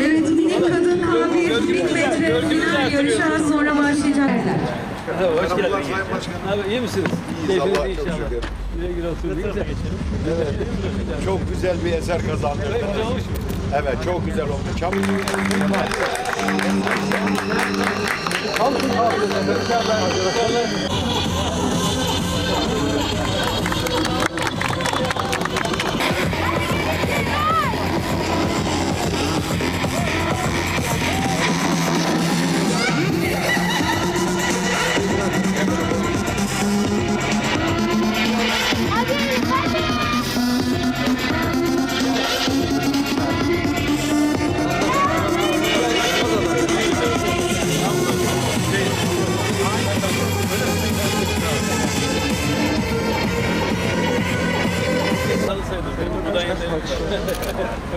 Evet, minik kadın A1 1000 metre final yarışı az sonra başlayacak. Hoş geldiniz. Abi iyi misiniz? İyiyiz, Allah'a çok inşallah. şükür. Güzel. Çok güzel bir eser kazandırdı. Güzel olmuş mu? Evet çok güzel oldu. Çabuk. Salı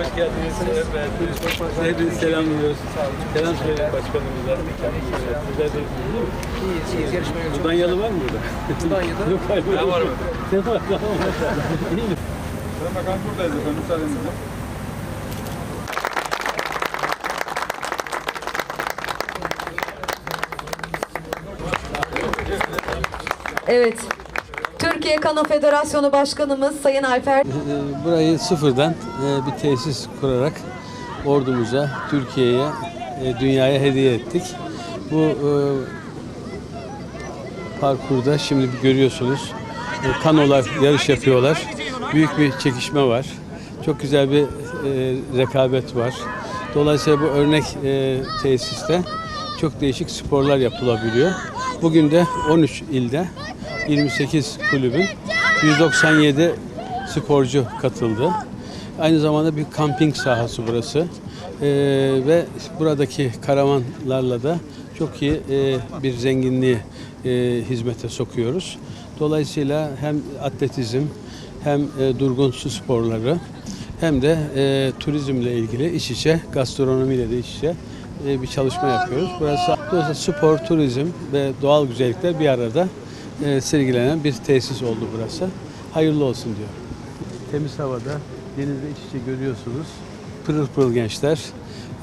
Hoş geldiniz. Evet. Hepinizi selamlıyoruz. Selam söyleyin başkanımıza. Güzel bir değil mi? İyiyiz, iyiyiz. Yarışmaya yolculuk. Budanyalı var mı burada? Budanyalı. Yok hayır. Ben varım. Sen var. Tamam. İyi mi? Sayın Bakan buradayız efendim müsaadenizle. Evet. Türkiye Kano Federasyonu Başkanımız Sayın Alper Ee, Burayı sıfırdan e, bir tesis kurarak ordumuza, Türkiye'ye, e, dünyaya hediye ettik. Bu e, parkurda şimdi görüyorsunuz kanolar yarış yapıyorlar. Büyük bir çekişme var. Çok güzel bir rekabet var. Dolayısıyla bu örnek tesiste çok değişik sporlar yapılabiliyor. Bugün de 13 ilde 28 kulübün 197 sporcu katıldı. Aynı zamanda bir kamping sahası burası. Ee, ve buradaki karavanlarla da çok iyi e, bir zenginliği e, hizmete sokuyoruz. Dolayısıyla hem atletizm hem e, durgun su sporları hem de e, turizmle ilgili iç içe, gastronomiyle de iç içe e, bir çalışma yapıyoruz. Burası spor, turizm ve doğal güzellikler bir arada e, sergilenen bir tesis oldu burası. Hayırlı olsun diyor. Temiz havada, denizde iç içe görüyorsunuz. Pırıl pırıl gençler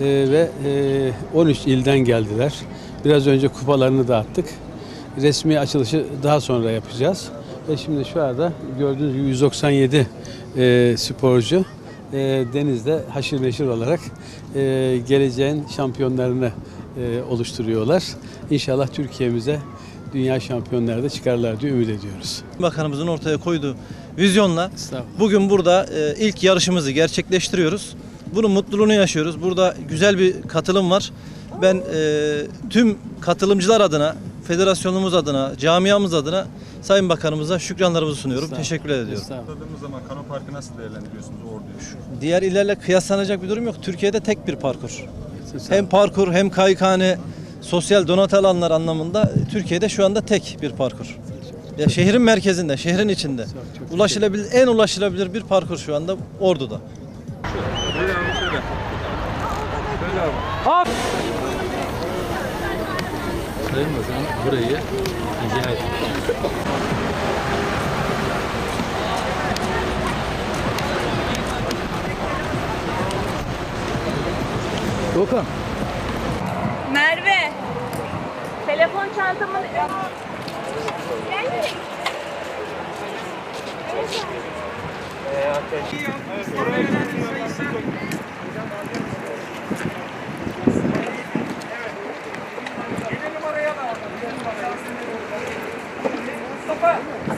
e, ve e, 13 ilden geldiler. Biraz önce kupalarını dağıttık. Resmi açılışı daha sonra yapacağız. Ve şimdi şu anda gördüğünüz gibi 197 e, sporcu e, denizde haşır neşir olarak e, geleceğin şampiyonlarını e, oluşturuyorlar. İnşallah Türkiye'mize dünya şampiyonları da çıkarlar diye ümit ediyoruz. Bakanımızın ortaya koyduğu vizyonla bugün burada e, ilk yarışımızı gerçekleştiriyoruz. Bunun mutluluğunu yaşıyoruz. Burada güzel bir katılım var. Ben e, tüm katılımcılar adına, federasyonumuz adına, camiamız adına Sayın Bakanımıza şükranlarımızı sunuyorum. Teşekkür ediyorum. Atladığımız zaman Kano Parkı nasıl değerlendiriyorsunuz orduyu? Diğer illerle kıyaslanacak bir durum yok. Türkiye'de tek bir parkur. Hem parkur hem kayıkhane, sosyal donat alanlar anlamında Türkiye'de şu anda tek bir parkur. Ya şehrin merkezinde, şehrin içinde. Ulaşılabilir, en ulaşılabilir bir parkur şu anda Ordu'da. Şöyle abi şöyle. Şöyle abi. Sayın Bakan burayı etmiş. Dokan. çantamın... Gelmeyin. Ee, ateş. Evet,